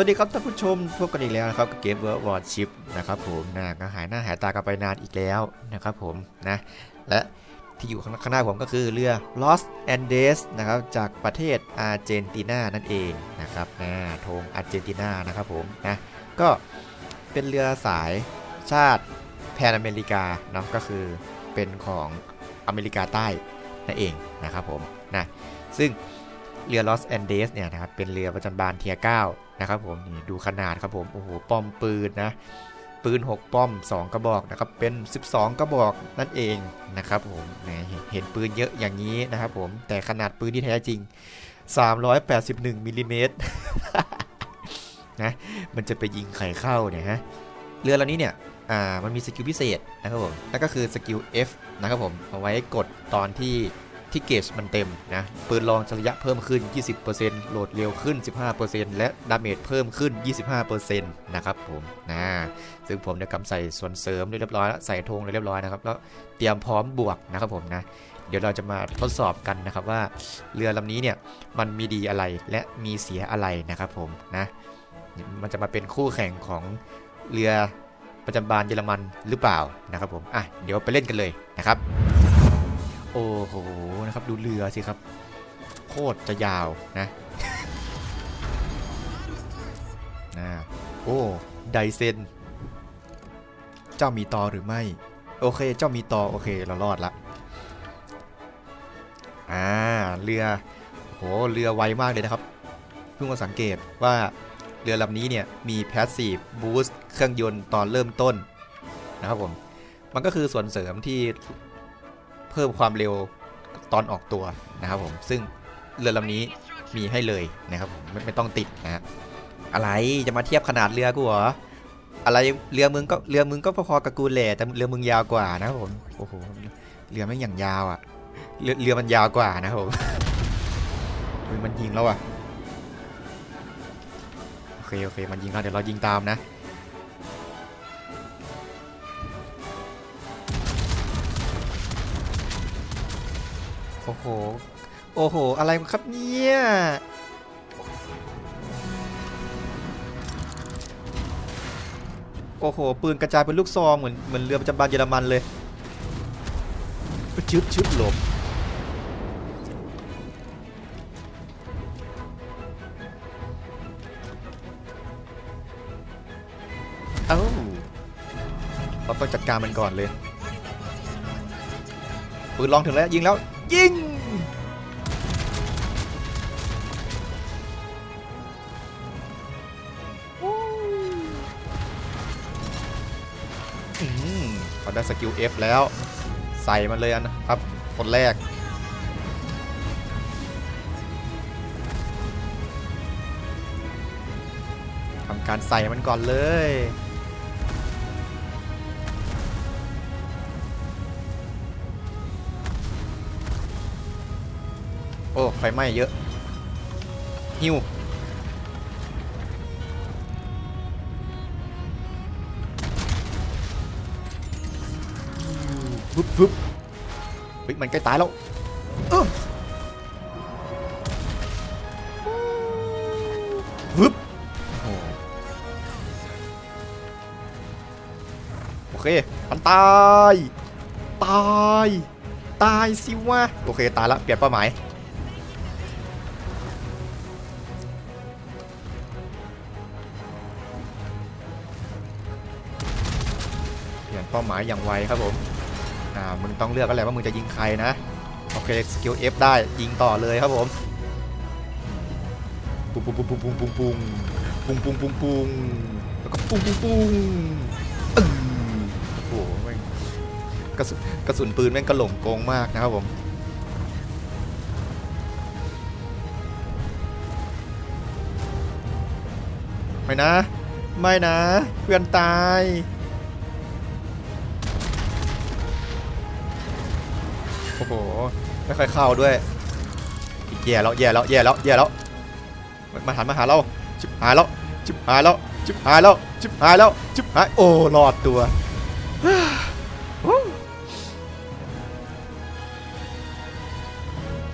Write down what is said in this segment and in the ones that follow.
วัสดีครับท่านผู้ชมพบกันอีกแล้วนะครับกับเกมเวิร์วอร์ชิปนะครับผมนะก็หายหน้าหายตากันไปนานอีกแล้วนะครับผมนะและที่อยู่ข้างข้างหน้าผมก็คือเรือ Los Andes นะครับจากประเทศอาร์เจนตินานั่นเองนะครับนะธงอาร์เจนตินานะครับผมนะก็เป็นเรือสายชาติแพนอเมริกาเนาะก็คือเป็นของอเมริกาใต้นั่นเองนะครับผมนะซึ่ง เรือ Los Andes เนี่ยนะครับเป็นเรือประจันบานเทีย9นะครับผมนี่ดูขนาดครับผมโอ้โหป้อมปืนนะปืน 6 ป้อม 2 กระบอกนะครับเป็น 12 กระบอกนั่นเองนะครับผมเห็นปืนเยอะอย่างนี้นะครับผมแต่ขนาดปืนที่แท้จริง 381มิลลิเมตรนะมันจะไปยิงไข่เข้าเนี่ยฮะเรือลำนี้เนี่ยอ่ามันมีสกิลพิเศษนะครับผมนั่นก็คือสกิล F นะครับผมเอาไว้กดตอนที่ ที่เกจมันเต็มนะปืนรองระยะเพิ่มขึ้น 20%โหลดเร็วขึ้น 15%และดาเมจเพิ่มขึ้น 25%นะครับผมนะซึ่งผมได้กำใส่ส่วนเสริมเรียบร้อยแล้วใส่ธงเรียบร้อยนะครับแล้วเตรียมพร้อมบวกนะครับผมนะเดี๋ยวเราจะมาทดสอบกันนะครับว่าเรือลำนี้เนี่ยมันมีดีอะไรและมีเสียอะไรนะครับผมนะมันจะมาเป็นคู่แข่งของเรือประจำบานเยอรมันหรือเปล่านะครับผมอะเดี๋ยวไปเล่นกันเลยนะครับ อ้โหนะครับดูเรือสิครับ โคตรจะยาวนะนะโอ้ไดเซนเจ้ามีตอหรือไม่ โอเค เจ้ามีตอโอเคเรารอดละอ่าเรือโหเรือไวมากเลยนะครับเพิ่งมาสังเกตว่าเรือลำนี้เนี่ยมี Passive Boost เครื่องยนต์ตอนเริ่มต้นนะครับผม มันก็คือส่วนเสริมที่ พิ่มความเร็วตอนออกตัวนะครับผมซึ่งเรือลำนี้มีให้เลยนะครับผมไม่ไม่ต้องติดนะฮะอะไรจะมาเทียบขนาดเรือกูเหรออะไรเรือมึงก็เรือมึงก็พอๆกับกูแหละแต่เรือมึงยาวกว่านะครับผมโอ้โหเรือไม่อย่างยาวอะเรือเรือมันยาวกว่านะครับผมมันยิงแล้วอะโอเคโอเคมันยิงแล้วเดี๋ยวเรายิงตามนะ อ้โห โอ้โห อะไรครับเนี่ย โอ้โห ปืนกระจายเป็นลูกซองเหมือนเหมือนเรือประจำบานเยอรมันเลยชึบชึบหลบเอ้าเราต้องจัดการมันก่อนเลยปืนลองถึงแล้วยิงแล้ว ยิง อืมเขาได้สกิล F แล้ว ใส่มันเลยนะครับ คนแรก ทำการใส่มันก่อนเลย อ้ไฟไหม้เยอะหิวฟึบฟึบเฮ้ยมันใกล้ตายแล้วฟึบโอ้โอเคมันตาย ตาย ตายสิวะ โอเค ตายละเปลี่ยนเป้าหมาย ป้าหมายอย่างไวครับผมอ่ามึงต้องเลือกอะไรว่ามึงจะยิงใครนะโอเคสกิล F ได้ยิงต่อเลยครับผมปุ้งปุ้งปุ้งปุ้งปุ้งปุ้งปุ้งปุ้งปุ้งปุ้งปุ้งแล้วก็ปุ้งปุ้งปุ้งอื้อโอ้โหแม่งกระสุนกระสุนปืนแม่งกระหล่ำโกงมากนะครับผมไม่นะ ไม่นะ เพื่อนตาย โอ้โห ไม่ค่อยเข้าด้วยอีกแย่แล้วแย่แล้วแย่แล้วแย่แล้วมาหันมาหาเราชิบหายแล้วชิบหายแล้วชิบหายแล้วชิบหายแล้วชิบหายโอ้รอดตัว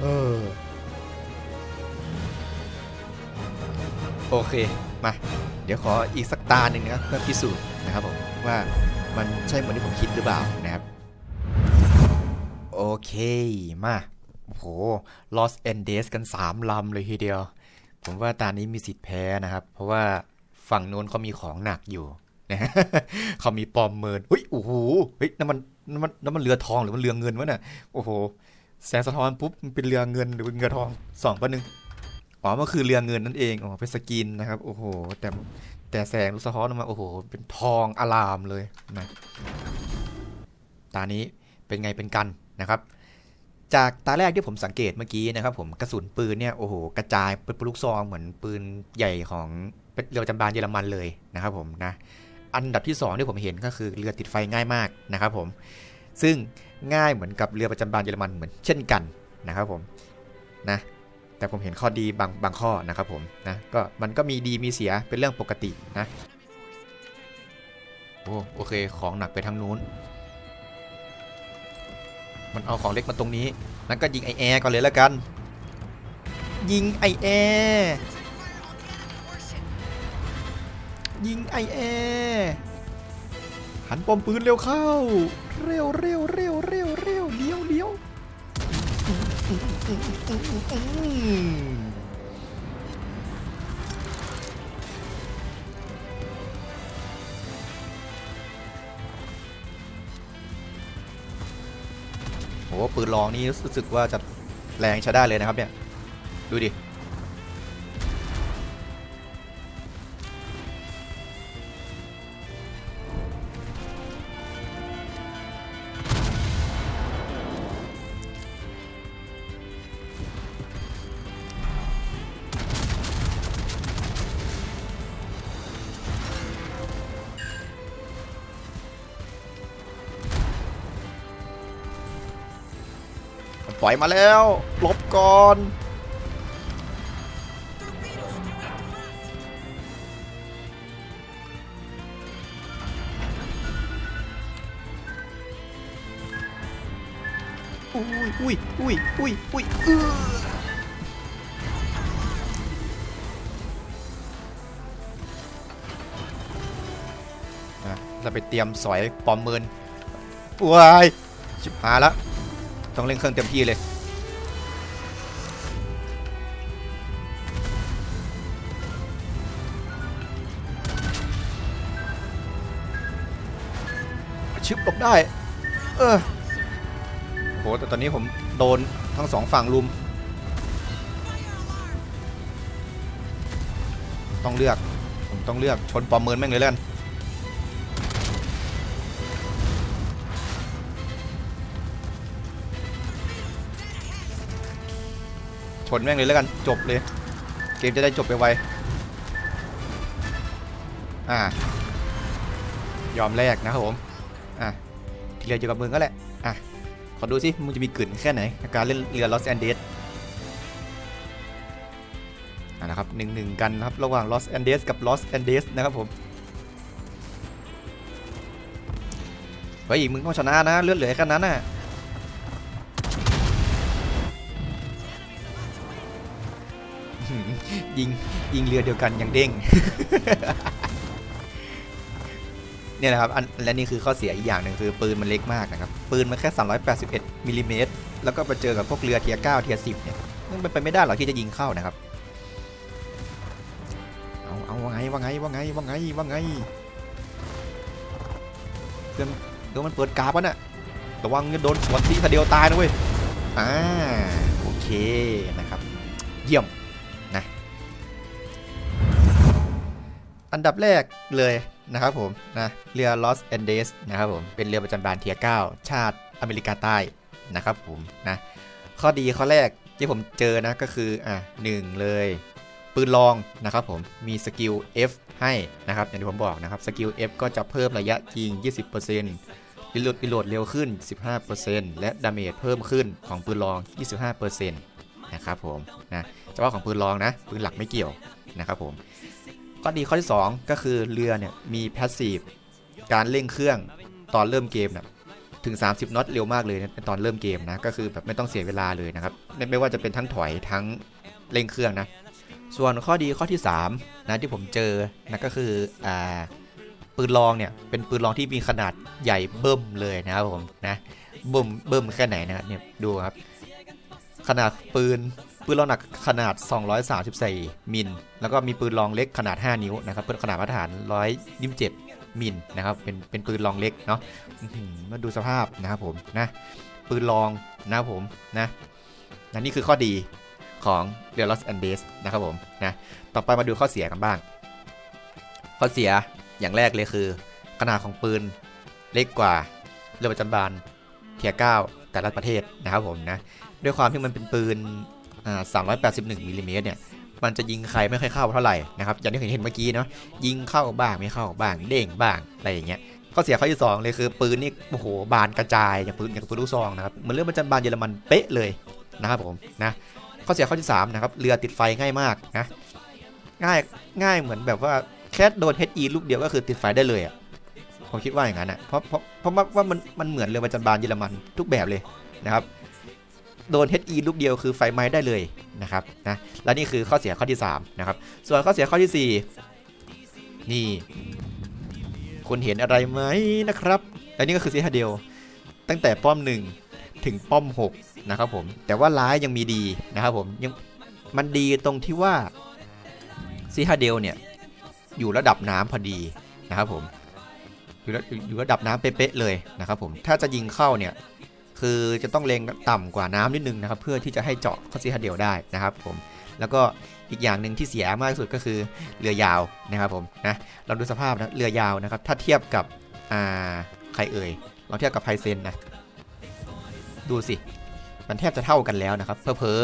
เออโอเค มา เดี๋ยวขออีกสักตาหนึ่งนะครับเพื่อพิสูจน์นะครับผมว่ามันใช่เหมือนที่ผมคิดหรือเปล่านะครับ เค มา โอ้โห Lost and Days กัน 3 ลำเลยทีเดียว ผมว่าตานี้มีสิทธิ์แพ้นะครับ เพราะว่าฝั่งโน้นเขามีของหนักอยู่นะเขามีปอมเมินเฮ้ย โอ้โห เฮ้ยนั่นมันนั่นมันนั่นมันเรือทองหรือมันเรือเงินวะเนี่ยโอ้โห แสงสะท้อนปุ๊บ มันเป็นเรือเงินหรือเป็นเรือทองสองปะหนึ่งอ๋อมันคือเรือเงินนั่นเองอ๋อเป็นสกินนะครับ โอ้โห แต่แต่แสงสะท้อนออกมา โอ้โห เป็นทองอลามเลยนะ ตานี้เป็นไงเป็นกัน นะครับ จากตาแรกที่ผมสังเกตเมื่อกี้นะครับผมกระสุนปืนเนี่ยโอ้โหกระจายเป็นปลูกซองเหมือนปืนใหญ่ของเรือประจำบานเยอรมันเลยนะครับผมนะอันดับที่ 2 ที่ผมเห็นก็คือเรือติดไฟง่ายมากนะครับผมซึ่งง่ายเหมือนกับเรือประจำบานเยอรมันเหมือนเช่นกันนะครับผมนะแต่ผมเห็นข้อดีบางบางข้อนะครับผมนะก็มันก็มีดีมีเสียเป็นเรื่องปกตินะโอโอเคของหนักไปทางนู้น มันเอาของเล็กมาตรงนี้นั้นก็ยิงไอแอร์ก่อนเลยแล้วกัน ยิงไอแอร์ยิงไอแอร์หันปอมปืนเร็วเข้า เร็วเร็วเร็วเร็วเร็วเลี้ยวเลี้ยว ปืนลองนี่รู้สึกว่าจะแรงใช้ได้เลยนะครับเนี่ย ดูดิ มันปล่อยมาแล้วลบก่อนอุ้ยอุ้ยอุ้ยอุ้ยอุ้ยเอออะเราไปเตรียมสอยปอมเมินวายชิบหายแล้ว ต้องเร่งเครื่องเต็มที่เลยชึบหลบได้ เออโหแต่ตอนนี้ผมโดนทั้งสองฝั่งลุม ต้องเลือก ผมต้องเลือกชนปอมเมินแม่งเลยแล้วกัน นแม่งเลยแล้วกันจบเลย เกมจะได้จบไปไวอ่ายอมแลกนะครับผมอะทีเดียวอยู่กับมึงก็แหละอะขอดูสิมึงจะมีกลิ่นแค่ไหนในการเล่นเรือ Lost Andes อะนะครับหนึ่งหนึ่งกันนะครับระหว่าง Lost Andes กับ Lost Andes นะครับผมเฮ้ยมึงต้องชนะนะเลือดเหลือแค่นั้นน่ะ ยิงยิงเรือเดียวกันยังเด้ง เนี่ยนะครับอันและนี่คือข้อเสียอีกอย่างหนึ่งคือปืนมันเล็กมากนะครับ ปืนมันแค่ 381มิลลิเมตรแล้วก็ไปเจอกับพวกเรือเทียร์9เทียร์10เนี่ยมันเป็นไปไม่ได้หรอกที่จะยิงเข้านะครับ เอาเอาว่าไงว่าไงว่าไงว่าไงว่าไงเดี๋ยวเดี๋ยวมันเปิดกาฟวะน่ะระวังจะโดนสวนทีทีเดียวตายนะเว้ยอ่าโอเคนะครับ เยี่ยม อันดับแรกเลยนะครับผมนะเรือ Lost Andes นะครับผมเป็นเรือประจำบานเทียร์9ชาติอเมริกาใต้นะครับผมนะข้อดีข้อแรกที่ผมเจอนะก็คืออะหนึ่งเลยปืนลองนะครับผมมีสกิล F ให้นะครับอย่างที่ผมบอกนะครับสกิล F ก็จะเพิ่มระยะยิง 20%รีโหลดรีโหลดเร็วขึ้น 15%และดาเมจเพิ่มขึ้นของปืนลอง 25%นะครับผมนะเฉพาะของปืนลองนะปืนหลักไม่เกี่ยวนะครับผม ข้อดีข้อที่ 2 ก็คือเรือเนี่ยมีแพสซีฟการเร่งเครื่องตอนเริ่มเกมนะถึง 30น็อตเร็วมากเลยในตอนเริ่มเกมนะก็คือแบบไม่ต้องเสียเวลาเลยนะครับไม่ไม่ว่าจะเป็นทั้งถอยทั้งเร่งเครื่องนะส่วนข้อดีข้อที่3นะที่ผมเจอนะก็คืออ่าปืนลองเนี่ยเป็นปืนลองที่มีขนาดใหญ่เบิ่มเลยนะครับผมนะเบิ่มเบิ่มแค่ไหนนะครับเนี่ยดูครับขนาดปืน ปืนลองหนักขนาด 234 มิล แล้วก็มีปืนลองเล็กขนาด 5 นิ้วนะครับเป็นขนาดมาตรฐาน 127 มิลนะครับเป็นเป็นปืนลองเล็กเนาะมาดูสภาพนะครับผมนะปืนลองนะครับผมนะนะนี่คือข้อดีของ r e a l o s and d a y s นะครับผมนะต่อไปมาดูข้อเสียกันบ้าง ข้อเสียอย่างแรกเลยคือ ขนาดของปืนเล็กกว่าเรือประจันบานเทียร์9แต่ละประเทศนะครับผมนะด้วยความที่มันเป็นปืน 381มิลลิเมตรเนี่ยมันจะยิงใครไม่ค่อยเข้าเท่าไหร่นะครับอย่างที่เห็นเมื่อกี้เนาะยิงเข้าบ้างไม่เข้าบ้างเด้งบ้างอะไรอย่างเงี้ยข้อเสียข้อที่สองเลยคือปืนนี่โอ้โหบานกระจายอย่างปืนอย่างปืนลูกซองนะครับเหมือนเรื่องมันจะบานเยอรมันเป๊ะเลยนะครับผมนะข้อเสียข้อที่สามนะครับเรือติดไฟง่ายมากนะง่ายง่ายเหมือนแบบว่าแค่โดน HE ลูกเดียวก็คือติดไฟได้เลยอะผมคิดว่าอย่างนั้นอะเพราะเพราะเพราะว่าว่ามันมันเหมือนเรือประจันบานเยอรมันทุกแบบเลยนะครับ โดน HE ลูกเดียวคือไฟไหม้ได้เลยนะครับนะและนี่คือข้อเสียข้อที่3นะครับส่วนข้อเสียข้อที่ 4 นี่ คุณเห็นอะไรไหมนะครับและนี่ก็คือซีฮาเดลตั้งแต่ป้อม 1 ถึงป้อม 6 นะครับผม แต่ว่าร้ายยังมีดีนะครับผมยังมันดีตรงที่ว่าซีฮาเดลเนี่ย อยู่ระดับน้ำพอดีนะครับผมอยู่ระอยู่ระดับน้ำเป๊ะเลยนะครับผมถ้าจะยิงเข้าเนี่ย คือจะต้องเลงต่ำกว่าน้ำนิดนึงนะครับ เพื่อที่จะให้เจาะข้อซีฮาเดียวได้นะครับผมแล้วก็อีกอย่างหนึ่งที่เสียมากที่สุดก็คือเรือยาวนะครับผมนะเราดูสภาพนะเรือยาวนะครับ ถ้าเทียบกับอ่าใครเอ่ยเราเทียบกับไพเซนนะดูสิ มันแทบจะเท่ากันแล้วนะครับ เพอเพอ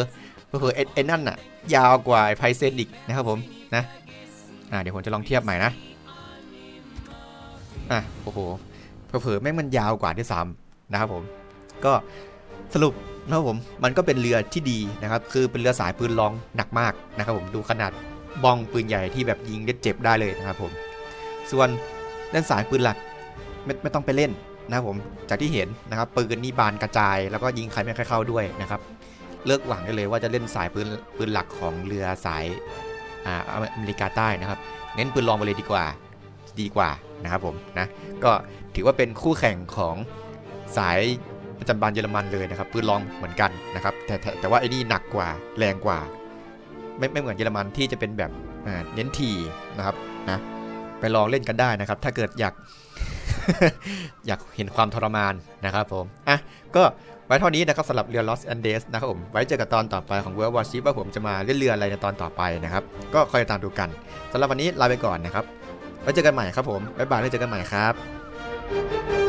เพอเพอๆไอ้ไอ้นั่นน่ะ ยาวกว่าไพเซนอีกนะครับผมนะอ่าเดี๋ยวผมจะลองเทียบใหม่นะอะโอ้โหเพอเพอๆแม่งมันยาวกว่าด้วยซ้ำนะครับผม ก็สรุปนะครับผมมันก็เป็นเรือที่ดีนะครับ คือเป็นเรือสายปืนลองหนักมากนะครับผมดูขนาดบ้องปืนใหญ่ที่แบบยิงได้เจ็บได้เลยนะครับผมส่วนด้านสายปืนหลักไม่ไม่ต้องไปเล่นนะครับผมจากที่เห็นนะครับปืนนี่บานกระจาย แล้วก็ยิงใครไม่ค่อยเข้าด้วยนะครับเลิกหวังได้เลยว่าจะเล่นสายปืนปืนหลักของเรือสายอ่าอเมริกาใต้นะครับ เน้นปืนลองไปเลยดีกว่าดีกว่านะครับผมนะก็ถือว่าเป็นคู่แข่งของสาย ประจำบานเยอรมันเลยนะครับปืนลองเหมือนกันนะครับแต่แต่แต่ว่าไอ้นี่หนักกว่าแรงกว่า ไม่ไม่เหมือนเยอรมันที่จะเป็นแบบอ่าเน้นทีนะครับนะไปลองเล่นกันได้นะครับ ถ้าเกิดอยากอยากเห็นความทรมานนะครับผม อะ ก็ไว้เท่านี้นะครับสำหรับเรือ Lost and Days นะครับผม ไว้เจอกันตอนต่อไปของ World Warship ว่าผมจะมาเล่นเรืออะไรในตอนต่อไปนะครับ ก็คอยตามดูกันสำหรับวันนี้ลาไปก่อนนะครับ ไว้เจอกันใหม่ครับผม บ๊ายบายแล้วเจอกันใหม่ครับ